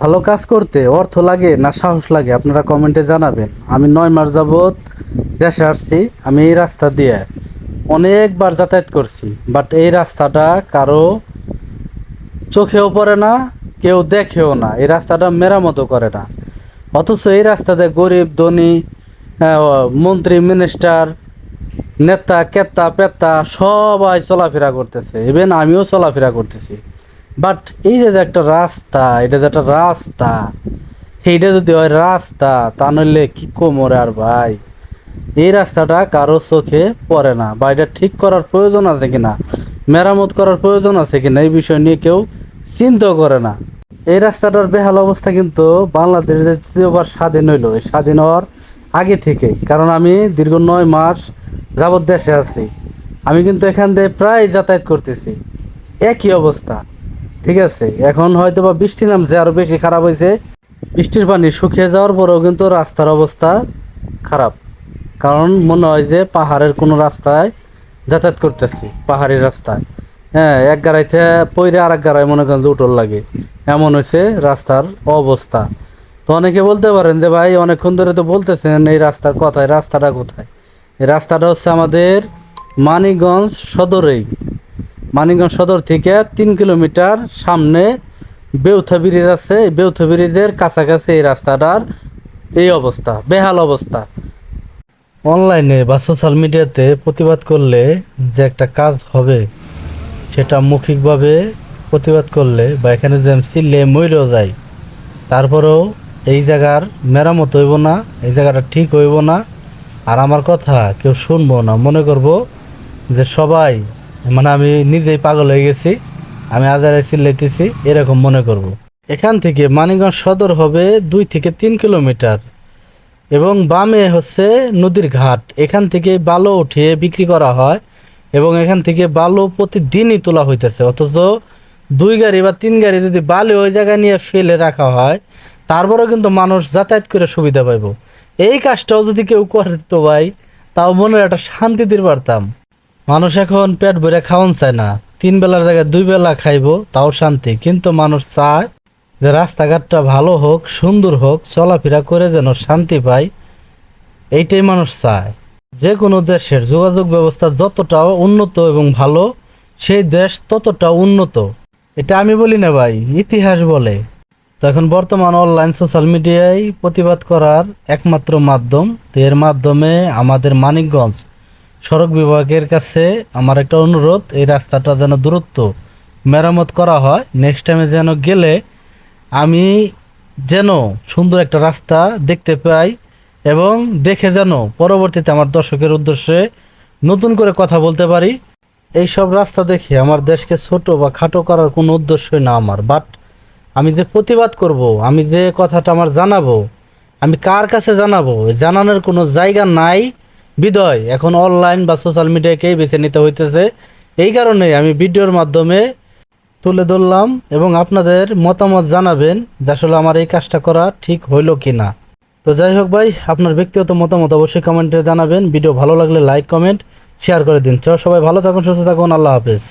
ভালো কাজ করতে অর্থ লাগে না সাহস লাগে? আপনারা কমেন্টে জানাবেন। আমি নয় মাস যাবৎ দেশে আসছি, আমি এই রাস্তা দিয়ে অনেকবার যাতায়াত করছি বাট এই রাস্তাটা কারও চোখেও পড়ে না, কেউ দেখেও না। এই রাস্তাটা মেরামতো করে না। অথচ এই রাস্তাতে গরিব, ধনী মন্ত্রী মিনিস্টার নেতা, কেতা, পেতা সবাই চলাফেরা করতেছে। ইভেন আমিও চলাফেরা করতেছি। বাট এই যে একটা রাস্তা, এটা যে একটা রাস্তা, এইটা যদি হয় রাস্তা তা নইলে কি কোমরে আর ভাই? এই রাস্তাটা কারও চোখে পড়ে না। বা এটা ঠিক করার প্রয়োজন আছে কিনা? মেরামত করার প্রয়োজন আছে কিনা? এই বিষয় নিয়ে কেউ চিন্তাও করে না। এই রাস্তাটার বেহাল অবস্থা কিন্তু বাংলাদেশ যে তৃতীয়বার স্বাধীন হইল। এই স্বাধীন হওয়ার আগে থেকেই। কারণ আমি দীর্ঘ নয় মাস যাবৎ দেশে আছি। আমি কিন্তু এখান দিয়ে প্রায় যাতায়াত করতেছি। একই অবস্থা। ঠিক আছে, এখন হয়তো বা বৃষ্টি নামছে, আরও বেশি খারাপ হয়েছে। বৃষ্টির পানি শুকিয়ে যাওয়ার পরেও কিন্তু রাস্তার অবস্থা খারাপ। কারণ মনে হয় যে পাহাড়ের কোনো রাস্তায় যাতায়াত করতেছি, পাহাড়ি রাস্তায়। হ্যাঁ এক গাড়াইতে পইরে আর এক গাড়াই মনে করেন উঠোর লাগে। এমন হয়েছে রাস্তার অবস্থা। তো অনেকে বলতে পারেন যে ভাই, অনেকক্ষণ ধরে তো বলতেছেন এই রাস্তার কথায়, রাস্তাটা কোথায়? এই রাস্তাটা হচ্ছে আমাদের মানিকগঞ্জ সদরেই। মানিকগঞ্জ সদর থেকে তিন কিলোমিটার সামনে বেউথা ব্রিজ আছে। বেউথা ব্রিজের কাছাকাছি এই রাস্তাটার এই অবস্থা, বেহাল অবস্থা। অনলাইনে বা সোশ্যাল মিডিয়াতে প্রতিবাদ করলে যে একটা কাজ হবে, সেটা মৌখিকভাবে প্রতিবাদ করলে বা এখানে যে আমি চিল্লে মরেও যাই, তারপরেও এই জায়গার মেরামত হইব না, এই জায়গাটা ঠিক হইব না। আর আমার কথা কেউ শুনব না। মনে করব যে সবাই মানে আমি নিজেই পাগল হয়ে গেছি, আমি আজারে চিল্লাইতেছি, এরকম মনে করব। এখান থেকে মানিকগঞ্জ সদর হবে দুই থেকে তিন কিলোমিটার এবং বামে হচ্ছে নদীর ঘাট। এখান থেকে বালু উঠিয়ে বিক্রি করা হয় এবং এখান থেকে বালু প্রতিদিনই তোলা হইতেছে। অথচ দুই গাড়ি বা তিন গাড়ি যদি বালু ওই জায়গায় নিয়ে ফেলে রাখা হয়, তারপরেও কিন্তু মানুষ যাতায়াত করে সুবিধা পাইব। এই কাজটাও যদি কেউ করে দিত ভাই, তাও মনে একটা শান্তি দিতে পারতাম। মানুষ এখন পেট ভরে খাওয়ান চায় না। তিন বেলার জায়গায় দুই বেলা খাইবো, তাও শান্তি। কিন্তু মানুষ চায় যে রাস্তাঘাটটা ভালো হোক, সুন্দর হোক, চলাফেরা করে যেন শান্তি পায়, এইটাই মানুষ চায়। যে কোনো দেশের যোগাযোগ ব্যবস্থা যতটা উন্নত এবং ভালো, সেই দেশ ততটা উন্নত। এটা আমি বলি না ভাই, ইতিহাস বলে। তো এখন বর্তমান অনলাইন সোশ্যাল মিডিয়ায় প্রতিবাদ করার একমাত্র মাধ্যম এর মাধ্যমে আমাদের মানিকগঞ্জ। সড়ক বিভাগের কাছে আমার একটা অনুরোধ, এই রাস্তাটা যেন দূরত্ব মেরামত করা হয়। নেক্সট টাইমে যেন গেলে আমি যেন সুন্দর একটা রাস্তা দেখতে পাই এবং দেখে যেন পরবর্তীতে আমার দর্শকের উদ্দেশ্যে নতুন করে কথা বলতে পারি। এই সব রাস্তা দেখে আমার দেশকে ছোট বা খাটো করার কোনো উদ্দেশ্যই না আমার। বাট আমি যে প্রতিবাদ করব, আমি যে কথাটা আমার জানাব, আমি কার কাছে জানাব জানানোর কোনো জায়গা নাই। বিদয়, এখন অনলাইন বা সোশ্যাল মিডিয়াকেই বেছে নিতে হইতেছে, এই কারণে আমি ভিডিওর মাধ্যমে তুলে ধরলাম এবং আপনাদের মতামত জানাবেন যে আসলে আমার এই কাজটা করা ঠিক হইল কি না তো যাই হোক ভাই, আপনার ব্যক্তিগত মতামত অবশ্যই কমেন্টে জানাবেন। ভিডিও ভালো লাগলে লাইক কমেন্ট শেয়ার করে দিন। সবাই ভালো থাকুন, সুস্থ থাকুন, আল্লাহ হাফেজ।